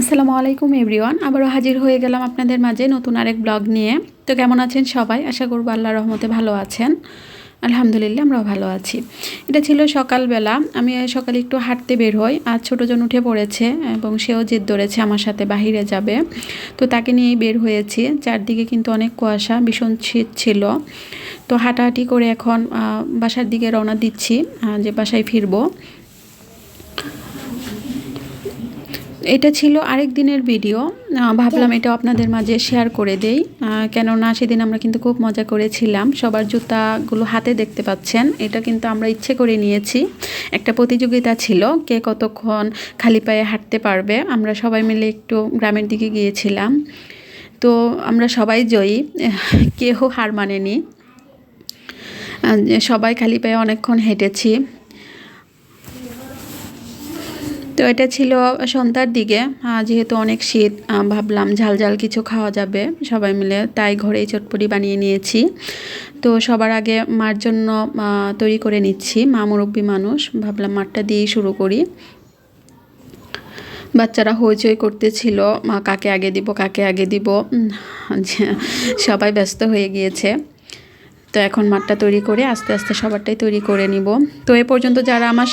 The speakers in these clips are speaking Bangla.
আসসালামু আলাইকুম এভরিওয়ান। আবারও হাজির হয়ে গেলাম আপনাদের মাঝে নতুন আরেক ব্লগ নিয়ে। তো কেমন আছেন সবাই? আশা করব আল্লাহ রহমতে ভালো আছেন। আলহামদুলিল্লাহ আমরাও ভালো আছি। এটা ছিল সকালবেলা। আমি সকালে একটু হাঁটতে বের হই। আর ছোটোজন উঠে পড়েছে এবং সেও জেদ ধরেছে আমার সাথে বাহিরে যাবে। তো তাকে নিয়েই বের হয়েছি। চারদিকে কিন্তু অনেক কুয়াশা, ভীষণ শীত ছিল। তো হাঁটাহাঁটি করে এখন বাসার দিকে রওনা দিচ্ছি। যে বাসায় ফিরবো। এটা ছিল আরেক দিনের ভিডিও। ভাবলাম এটা আপনাদের মাঝে শেয়ার করে দেই। কেননা সেদিন আমরা কিন্তু খুব মজা করেছিলাম। সবার জুতাগুলো হাতে দেখতে পাচ্ছেন। এটা কিন্তু আমরা ইচ্ছে করে নিয়েছি। একটা প্রতিযোগিতা ছিল কে কতক্ষণ খালি পায়ে হাঁটতে পারবে। আমরা সবাই মিলে একটু গ্রামের দিকে গিয়েছিলাম। তো আমরা সবাই জয়ী কেউ হার মানেনি। সবাই খালি পায়ে অনেকক্ষণ হেঁটেছি। তো এটা ছিল সন্ধ্যার দিকে। যেহেতু অনেক শীত ভাবলাম ঝাল ঝাল কিছু খাওয়া যাবে। সবাই মিলে তাই ঘরেই চটপটি বানিয়ে নিয়েছি। তো সবার আগে মার জন্য তৈরি করে নিচ্ছি। মা মুরব্বী মানুষ, ভাবলাম মারটা দিয়েই শুরু করি। বাচ্চারা হইচই করতেছিল, মা কাকে আগে দিব, কাকে আগে দিব। সবাই ব্যস্ত হয়ে গিয়েছে। তো এখন মাঠটা তৈরি করে আস্তে আস্তে সবারটাই তৈরি করে নিব। তো এ পর্যন্ত যারা আমার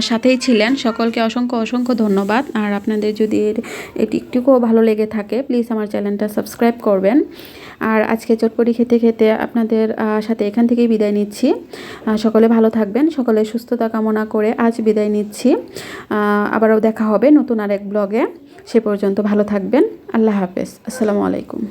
সাথেই ছিলেন, সকলকে অসংখ্য অসংখ্য ধন্যবাদ। আর আপনাদের যদি এর- এটি একটুকুও ভালো লেগে থাকে প্লিজ আমার চ্যানেলটা সাবস্ক্রাইব করবেন। আর আজকে চটপটি খেতে খেতে আপনাদের সাথে এখান থেকেই বিদায় নিচ্ছি। সকলে ভালো থাকবেন, সকলে সুস্থতা কামনা করে আজ বিদায় নিচ্ছি। আবারও দেখা হবে নতুন আরেক ব্লগে সে পর্যন্ত ভালো থাকবেন। আল্লাহ হাফেজ। আসসালামু আলাইকুম।